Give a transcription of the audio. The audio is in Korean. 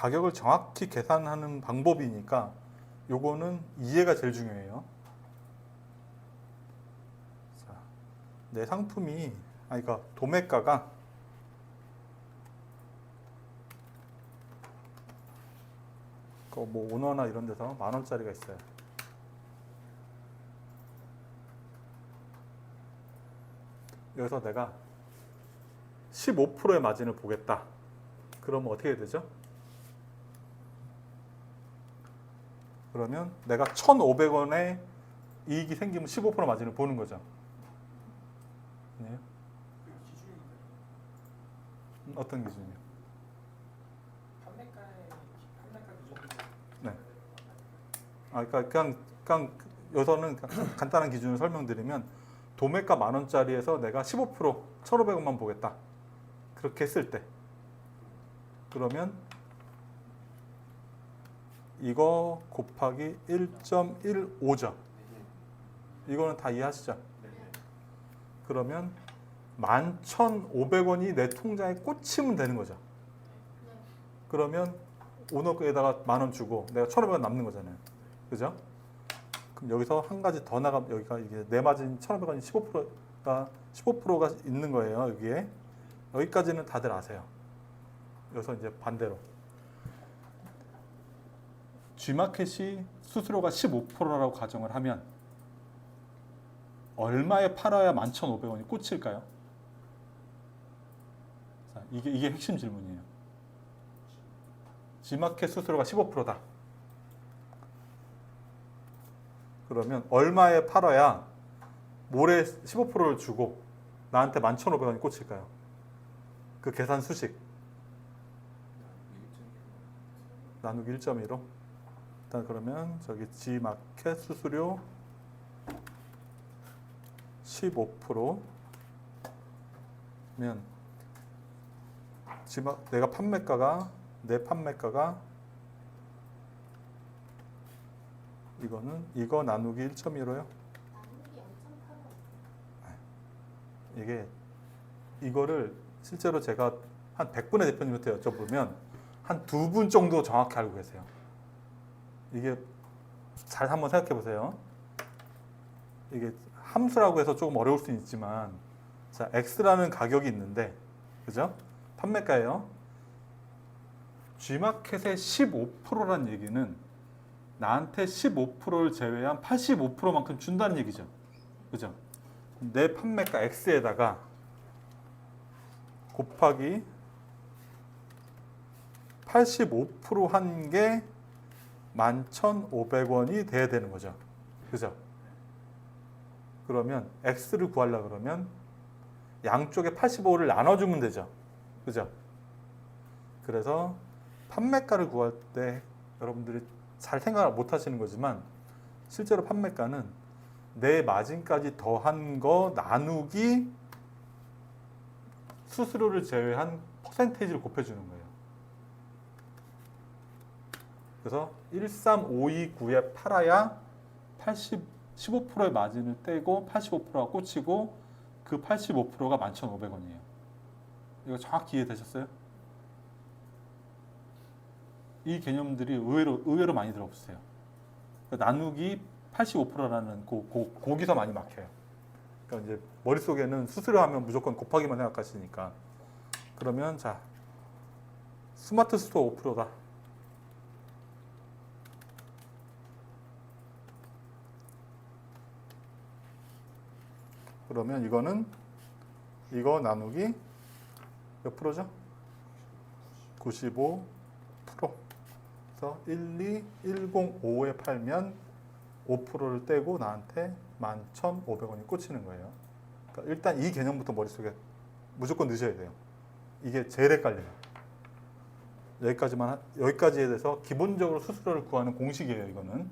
가격을 정확히 계산하는 방법이니까 요거는 이해가 제일 중요해요. 자, 내 상품이 아니 그러니까 도매가가 그뭐 오너나 이런 데서 만 원짜리가 있어요. 여기서 내가 15%의 마진을 보겠다. 그러면 어떻게 되죠? 그러면 내가 1,500원에 이익이 생기면 15% 마진을 보는 거죠. 네. 어떤 기준이요? 네. 아, 그러니까 그냥 그냥 여기서는 그냥 간단한 기준을 설명드리면 도매가 만 원짜리에서 내가 15% 1,500원만 보겠다. 그렇게 했을 때 그러면 이거 곱하기 1.15죠. 이거는 다 이해하시죠? 그러면 11,500원이 내 통장에 꽂히면 되는 거죠. 그러면 오너에다가 만 원 주고 내가 1,500원 남는 거잖아요. 그죠? 그럼 여기서 한 가지 더 나가 여기가 이게 내 마진 1,500원이 15%가 15%가 있는 거예요. 여기에 여기까지는 다들 아세요. 여기서 이제 반대로 G마켓이 수수료가 15%라고 가정을 하면 얼마에 팔아야 11,500원이 꽂힐까요? 자, 이게 이게 핵심 질문이에요. G마켓 수수료가 15%다. 그러면 얼마에 팔아야 모레 15%를 주고 나한테 11,500원이 꽂힐까요? 그 계산 수식 나누기 1.15 일단 그러면 저기 G마켓 수수료 15%면 G마 내가 판매가가 내 판매가가 이거는 이거 나누기 1.15요. 이게 이거를 실제로 제가 한 100분의 대표님한테 여쭤보면 한 두 분 정도 정확히 알고 계세요. 이게 잘 한번 생각해 보세요. 이게 함수라고 해서 조금 어려울 수는 있지만 자, X라는 가격이 있는데 그죠? 판매가예요. G마켓의 15%란 얘기는 나한테 15%를 제외한 85%만큼 준다는 얘기죠. 그죠? 내 판매가 X에다가 곱하기 85%한 게 11,500원이 돼야 되는 거죠. 그죠? 그러면 X를 구하려 그러면 양쪽에 85를 나눠주면 되죠. 그죠? 그래서 판매가를 구할 때 여러분들이 잘 생각을 못 하시는 거지만 실제로 판매가는 내 마진까지 더한 거 나누기 수수료를 제외한 퍼센테이지를 곱해주는 거예요. 그래서 13529에 팔아야 80, 15%의 마진을 떼고 85%가 꽂히고 그 85%가 11,500원이에요. 이거 정확히 이해되셨어요? 이 개념들이 의외로 의외로 많이 들어보세요. 그러니까 나누기 85%라는 고, 고, 거기서 많이 막혀요. 그러니까 이제 머릿속에는 수수료 하면 무조건 곱하기만 생각하시니까 그러면 자 스마트 스토어 5%다. 그러면 이거는 이거 나누기 몇 프로죠? 95 프로. 그래서 12105에 팔면 5%를 떼고 나한테 11,500원이 꽂히는 거예요. 그러니까 일단 이 개념부터 머릿속에 무조건 넣으셔야 돼요. 이게 제일 헷갈려요. 여기까지만 하- 여기까지에 대해서 기본적으로 수수료를 구하는 공식이에요, 이거는.